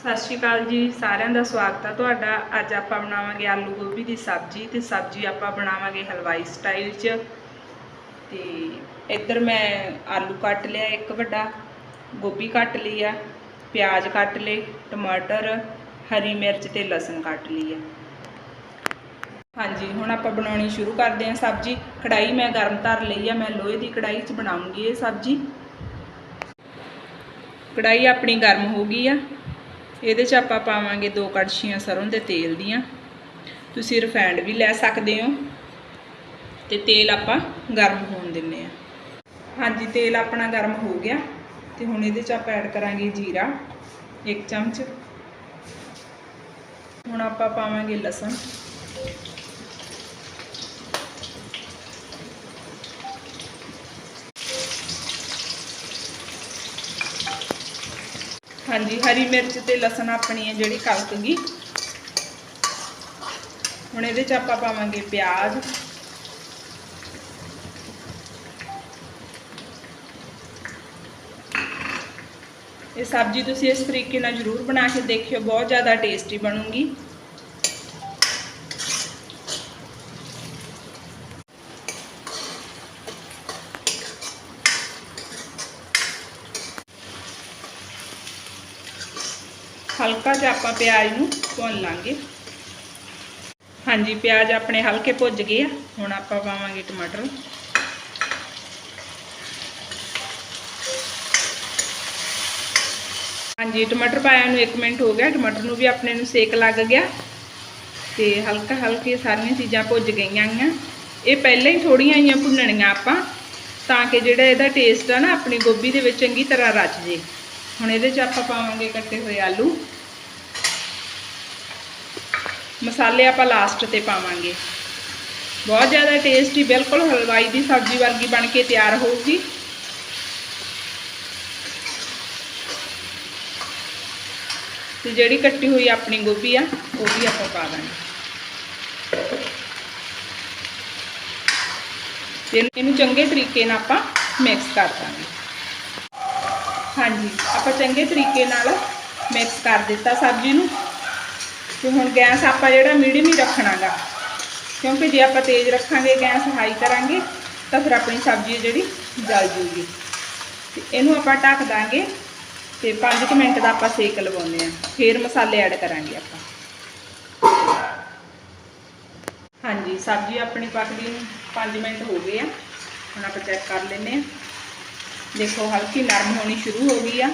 ਸਤਿ ਸ਼੍ਰੀ ਅਕਾਲ ਜੀ, ਸਾਰਿਆਂ ਦਾ ਸਵਾਗਤ ਆ ਤੁਹਾਡਾ। ਅੱਜ ਆਪਾਂ ਬਣਾਵਾਂਗੇ ਆਲੂ ਗੋਭੀ ਦੀ ਸਬਜ਼ੀ ਤੇ ਸਬਜ਼ੀ ਆਪਾਂ ਬਣਾਵਾਂਗੇ ਹਲਵਾਈ ਸਟਾਈਲ 'ਚ। ਤੇ ਇੱਧਰ ਮੈਂ ਆਲੂ ਕੱਟ ਲਿਆ ਇੱਕ ਵੱਡਾ, ਗੋਭੀ ਕੱਟ ਲਈ ਆ, ਪਿਆਜ਼ ਕੱਟ ਲਏ, ਟਮਾਟਰ, ਹਰੀ ਮਿਰਚ ਤੇ ਲਸਣ ਕੱਟ ਲਈ ਆ। ਹਾਂਜੀ, ਹੁਣ ਆਪਾਂ ਬਣਾਉਣੀ ਸ਼ੁਰੂ ਕਰਦੇ ਹਾਂ ਸਬਜ਼ੀ। ਕੜਾਈ ਮੈਂ ਗਰਮ ਧਰ ਲਈ ਆ, ਮੈਂ ਲੋਹੇ ਦੀ ਕੜਾਈ 'ਚ ਬਣਾਉਂਗੀ ਇਹ ਸਬਜ਼ੀ। ਕੜਾਈ ਆਪਣੀ ਗਰਮ ਹੋ ਗਈ ਆ। ਇਹਦੇ 'ਚ ਆਪਾਂ ਪਾਵਾਂਗੇ ਦੋ ਕੜਛੀਆਂ ਸਰੋਂ ਦੇ ਤੇਲ ਦੀਆਂ। ਤੁਸੀਂ ਰਿਫਾਈਂਡ ਵੀ ਲੈ ਸਕਦੇ ਹੋ ਤੇ ਤੇਲ ਆਪਾਂ ਗਰਮ ਹੋਣ ਦਿੰਨੇ ਆ। ਹਾਂਜੀ, ਤੇਲ ਆਪਣਾ ਗਰਮ ਹੋ ਗਿਆ ਤੇ ਹੁਣ ਇਹਦੇ 'ਚ ਆਪਾਂ ਐਡ ਕਰਾਂਗੇ ਜੀਰਾ, ਇੱਕ ਚਮਚ। ਹੁਣ ਆਪਾਂ ਪਾਵਾਂਗੇ ਲਸਣ। ਹਾਂਜੀ, ਹਰੀ ਮਿਰਚ ਤੇ ਲਸਣ ਆਪਣੀ ਹੈ ਜਿਹੜੀ ਕਲਕ ਗਈ ਹੁਣ ਇਹਦੇ ਚ ਆਪਾਂ ਪਾਵਾਂਗੇ ਪਿਆਜ਼। ਇਹ ਸਬਜ਼ੀ ਤੁਸੀਂ ਇਸ ਤਰੀਕੇ ਨਾਲ ਜ਼ਰੂਰ ਬਣਾ ਕੇ ਦੇਖਿਓ, ਬਹੁਤ ਜ਼ਿਆਦਾ ਟੇਸਟੀ ਬਣੂਗੀ। ਹਲਕਾ ਜਿਹਾ ਆਪਾਂ ਪਿਆਜ਼ ਨੂੰ ਭੁੰਨ ਲਾਂਗੇ। ਹਾਂਜੀ, ਪਿਆਜ਼ ਆਪਣੇ ਹਲਕੇ ਭੁੱਜ ਗਏ ਆ। ਹੁਣ ਆਪਾਂ ਪਾਵਾਂਗੇ ਟਮਾਟਰ। ਹਾਂਜੀ, ਟਮਾਟਰ ਪਾਇਆ ਨੂੰ 1 ਮਿੰਟ ਹੋ ਗਿਆ। ਟਮਾਟਰ ਨੂੰ ਵੀ ਆਪਣੇ ਨੂੰ ਸੇਕ ਲੱਗ ਗਿਆ। ਤੇ ਹਲਕਾ ਹਲਕੇ ਸਾਰੀਆਂ ਚੀਜ਼ਾਂ ਭੁੱਜ ਗਈਆਂ ਆ ਇਹ ਪਹਿਲਾਂ ਹੀ ਥੋੜੀਆਂ ਆਈਆਂ ਭੁੰਨਣੀਆਂ ਆਪਾਂ, ਤਾਂ ਕਿ ਜਿਹੜਾ ਇਹਦਾ ਟੇਸਟ ਆ ਨਾ, ਆਪਣੀ ਗੋਭੀ ਦੇ ਵਿੱਚ ਚੰਗੀ ਤਰ੍ਹਾਂ ਰਚ ਜੇ। ਹੁਣ ਇਹਦੇ 'ਚ ਆਪਾਂ ਪਾਵਾਂਗੇ ਕੱਟੇ ਹੋਏ ਆਲੂ ਮਸਾਲੇ ਆਪਾਂ ਲਾਸਟ ਤੇ ਪਾਵਾਂਗੇ ਬਹੁਤ ਜ਼ਿਆਦਾ ਟੇਸਟੀ ਬਿਲਕੁਲ ਹਲਵਾਈ ਦੀ ਸਬਜ਼ੀ ਵਰਗੀ ਬਣ ਕੇ ਤਿਆਰ ਹੋਊਗੀ ਤੇ ਜਿਹੜੀ ਕੱਟੀ ਹੋਈ ਆਪਣੀ ਗੋਭੀ ਆ ਉਹ ਵੀ ਆਪਾਂ ਪਾ ਦਾਂਗੇ ਤੇ ਇਹਨੂੰ ਚੰਗੇ ਤਰੀਕੇ ਨਾਲ ਆਪਾਂ ਮਿਕਸ ਕਰ ਦਾਂਗੇ ਹਾਂਜੀ, ਆਪਾਂ ਚੰਗੇ ਤਰੀਕੇ ਨਾਲ ਮਿਕਸ ਕਰ ਦਿੱਤਾ ਸਬਜ਼ੀ ਨੂੰ। ਤੇ ਹੁਣ ਗੈਸ ਆਪਾਂ ਜਿਹੜਾ ਮੀਡੀਅਮ ਹੀ ਰੱਖਣਾਗਾ। ਕਿਉਂਕਿ ਜੇ ਆਪਾਂ ਤੇਜ਼ ਰੱਖਾਂਗੇ, ਗੈਸ ਹਾਈ ਕਰਾਂਗੇ, ਤਾਂ ਫਿਰ ਆਪਣੀ ਸਬਜ਼ੀ ਜਿਹੜੀ ਜਲ ਜੂਗੀ। ਤੇ ਇਹਨੂੰ ਆਪਾਂ ਢੱਕ ਦਾਂਗੇ ਤੇ 5 ਮਿੰਟ ਦਾ ਆਪਾਂ ਸੇਕ ਲਵਾਉਂਦੇ ਆ ਫਿਰ ਮਸਾਲੇ ਐਡ ਕਰਾਂਗੇ ਆਪਾਂ। ਹਾਂਜੀ, ਸਬਜ਼ੀ ਆਪਣੀ ਪੱਕਦੀ ਨੂੰ। 5 ਮਿੰਟ ਹੋ ਗਏ ਆ। ਹੁਣ ਆਪਾਂ ਚੈੱਕ ਕਰ ਲੈਂਦੇ ਆ ਦੇਖੋ ਹਲਕੀ ਨਰਮ ਹੋਣੀ ਸ਼ੁਰੂ ਹੋ ਗਈ ਆ।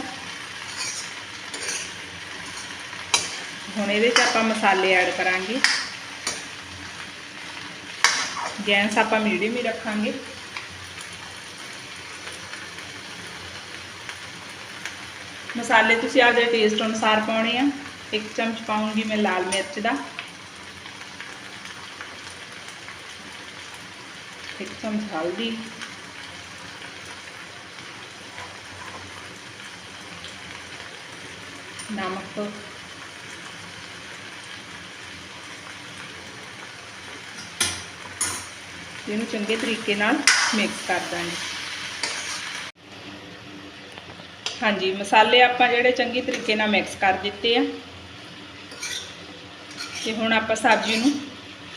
ਹੁਣ ਇਹਦੇ 'ਚ ਆਪਾਂ ਮਸਾਲੇ ਐਡ ਕਰਾਂਗੇ। ਗੈਸ ਆਪਾਂ ਮੀਡੀਅਮ ਹੀ ਰੱਖਾਂਗੇ। ਮਸਾਲੇ ਤੁਸੀਂ ਆਪਦੇ ਟੇਸਟ ਅਨੁਸਾਰ ਪਾਉਣੇ ਆ। ਇੱਕ ਚਮਚ ਪਾਉਂਗੀ ਮੈਂ ਲਾਲ ਮਿਰਚ ਦਾ। ਇੱਕ ਚਮਚ ਹਲਦੀ। ਨਮਕ ਇਹਨੂੰ ਚੰਗੇ ਤਰੀਕੇ ਨਾਲ ਮਿਕਸ ਕਰ ਦਾਂਗੇ। ਹਾਂਜੀ, ਮਸਾਲੇ ਆਪਾਂ ਜਿਹੜੇ ਚੰਗੀ ਤਰੀਕੇ ਨਾਲ ਮਿਕਸ ਕਰ ਦਿੱਤੇ ਆ। ਤੇ ਹੁਣ ਆਪਾਂ ਸਬਜ਼ੀ ਨੂੰ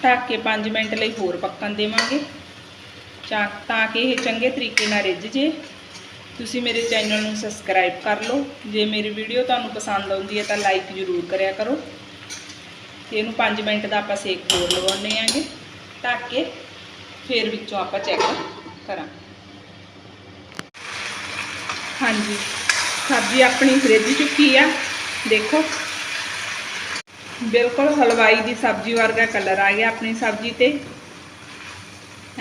ਢੱਕ ਕੇ 5 ਮਿੰਟ ਲਈ ਹੋਰ ਪੱਕਣ ਦੇਵਾਂਗੇ। ਤਾਂ ਕਿ ਇਹ ਚੰਗੇ ਤਰੀਕੇ ਨਾਲ ਰਿੱਝ ਜੇ। ਤੁਸੀਂ ਮੇਰੇ ਚੈਨਲ ਨੂੰ ਸਬਸਕ੍ਰਾਈਬ ਕਰ ਲਓ। ਜੇ ਮੇਰੀ ਵੀਡੀਓ ਤੁਹਾਨੂੰ ਪਸੰਦ ਆਉਂਦੀ ਹੈ ਤਾਂ ਲਾਈਕ ਜ਼ਰੂਰ ਕਰਿਆ ਕਰੋ। ਤੇ ਇਹਨੂੰ 5 ਮਿੰਟ ਦਾ ਆਪਾਂ ਸੇਕ ਹੋਰ ਲਗਾਉਣੇ ਆਂਗੇ ਤਾਂ ਕਿ ਫਿਰ ਵਿੱਚੋਂ ਆਪਾਂ ਚੈੱਕ ਕਰਾਂ ਹਾਂਜੀ, ਸਬਜ਼ੀ ਆਪਣੀ ਰਿੱਝ ਚੁੱਕੀ ਆ। ਦੇਖੋ। ਬਿਲਕੁਲ ਹਲਵਾਈ ਦੀ ਸਬਜ਼ੀ ਵਰਗਾ ਕਲਰ ਆ ਗਿਆ ਆਪਣੀ ਸਬਜ਼ੀ ਤੇ।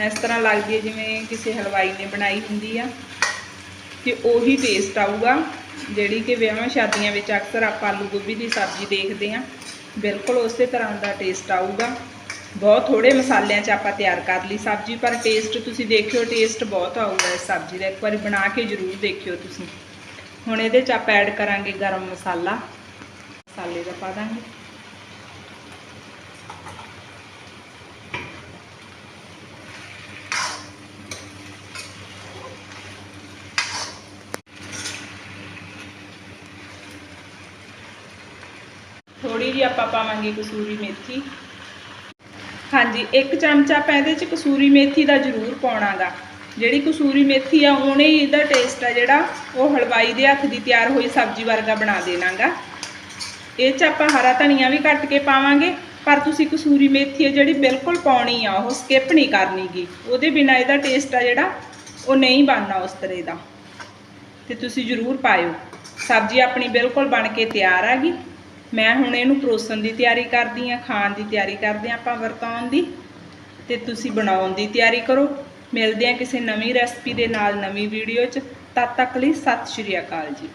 ਇਸ ਤਰ੍ਹਾਂ ਲੱਗਦੀ ਹੈ ਜਿਵੇਂ ਕਿਸੇ ਹਲਵਾਈ ਨੇ ਬਣਾਈ ਹੁੰਦੀ ਆ। ਤੇ ਉਹੀ ਟੇਸਟ ਆਊਗਾ, ਜਿਹੜੀ ਕਿ ਵਿਆਹਾਂ ਸ਼ਾਦੀਆਂ ਵਿੱਚ ਅਕਸਰ ਆਪਾਂ ਆਲੂ ਗੋਭੀ ਦੀ ਸਬਜ਼ੀ ਦੇਖਦੇ ਹਾਂ। ਬਿਲਕੁਲ ਉਸੇ ਤਰ੍ਹਾਂ ਦਾ ਟੇਸਟ ਆਊਗਾ। ਬਹੁਤ ਥੋੜੇ ਮਸਾਲਿਆਂ 'ਚ ਆਪਾਂ ਤਿਆਰ ਕਰ ਲਈ ਸਬਜ਼ੀ, ਪਰ ਟੇਸਟ ਤੁਸੀਂ ਦੇਖਿਓ ਟੇਸਟ ਬਹੁਤ ਆਊਗਾ ਇਸ ਸਬਜ਼ੀ ਦਾ। ਇੱਕ ਵਾਰੀ ਬਣਾ ਕੇ ਜ਼ਰੂਰ ਦੇਖਿਓ ਤੁਸੀਂ। ਹੁਣ ਇਹਦੇ 'ਚ ਆਪਾਂ ਐਡ ਕਰਾਂਗੇ ਗਰਮ ਮਸਾਲਾ। ਮਸਾਲੇ ਦਾ ਪਾ ਦਾਂਗੇ। ਥੋੜੀ ਜਿਹੀ ਆਪਾਂ ਪਾਵਾਂਗੇ ਕਸੂਰੀ ਮੇਥੀ। ਹਾਂਜੀ, ਇੱਕ ਚਮਚਾ ਆਪਾਂ ਇਹਦੇ ਚ ਕਸੂਰੀ ਮੇਥੀ ਦਾ ਜ਼ਰੂਰ ਪਾਉਣਾਗਾ। ਜਿਹੜੀ ਕਸੂਰੀ ਮੇਥੀ ਆ, ਉਹਨੇ ਹੀ ਇਹਦਾ ਟੇਸਟ ਆ ਜਿਹੜਾ, ਉਹ ਹਲਵਾਈ ਦੇ ਹੱਥ ਦੀ ਤਿਆਰ ਹੋਈ ਸਬਜ਼ੀ ਵਰਗਾ ਬਣਾ ਦੇਣਾਗਾ। ਇਹ ਚ ਆਪਾਂ ਹਰਾ ਧਨੀਆ ਵੀ ਕੱਟ ਕੇ ਪਾਵਾਂਗੇ, ਪਰ ਤੁਸੀਂ ਕਸੂਰੀ ਮੇਥੀ ਹੈ ਜਿਹੜੀ ਬਿਲਕੁਲ ਪਾਉਣੀ ਆ, ਉਹ ਸਕਿਪ ਨਹੀਂ ਕਰਨੀਗੀ। ਉਹਦੇ ਬਿਨਾ ਇਹਦਾ ਟੇਸਟ ਆ ਜਿਹੜਾ, ਉਹ ਨਹੀਂ ਬਣਨਾ ਉਸ ਤਰ੍ਹਾਂ ਦਾ। ਤੇ ਤੁਸੀਂ ਜ਼ਰੂਰ ਪਾਇਓ। ਸਬਜ਼ੀ ਆਪਣੀ ਬਿਲਕੁਲ ਬਣ ਕੇ ਤਿਆਰ ਆ ਗਈ। ਮੈਂ ਹੁਣ ਇਹਨੂੰ ਪਰੋਸਣ ਦੀ ਤਿਆਰੀ ਕਰਦੀ ਆ ਖਾਣ ਦੀ ਤਿਆਰੀ ਕਰਦੇ ਆ ਆਪਾਂ ਵਰਤਾਉਣ ਦੀ। ਤੇ ਤੁਸੀਂ ਬਣਾਉਣ ਦੀ ਤਿਆਰੀ ਕਰੋ। ਮਿਲਦੇ ਆ ਕਿਸੇ ਨਵੀਂ ਰੈਸਪੀ ਦੇ ਨਾਲ ਨਵੀਂ ਵੀਡੀਓ 'ਚ। ਤਦ ਤੱਕ ਲਈ ਸਤਿ ਸ਼੍ਰੀ ਅਕਾਲ ਜੀ।